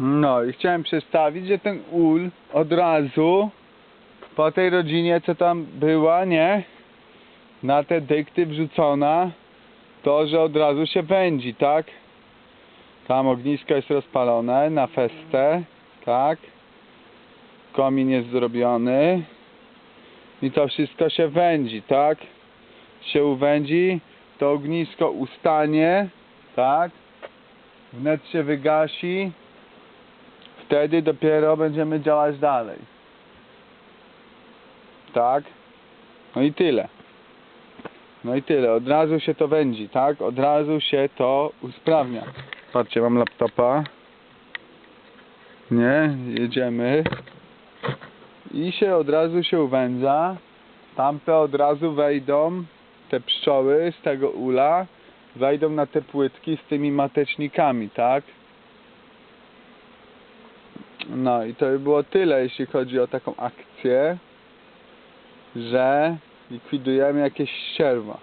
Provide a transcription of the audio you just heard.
No i chciałem przedstawić, że ten ul od razu po tej rodzinie, co tam była, nie? Na te dykty wrzucona, to, że od razu się wędzi, tak? Tam ognisko jest rozpalone na festę, tak? Komin jest zrobiony i to wszystko się wędzi, tak? Się uwędzi, to ognisko ustanie, tak? Wnet się wygasi, wtedy dopiero będziemy działać dalej. Tak? No i tyle. No i tyle. Od razu się to wędzi, tak? Od razu się to usprawnia. Patrzcie, mam laptopa. Nie? Jedziemy. I się od razu się uwędza. Tamte od razu wejdą, te pszczoły z tego ula, wejdą na te płytki z tymi matecznikami, tak? No i to by było tyle, jeśli chodzi o taką akcję, że likwidujemy jakieś ścierwa.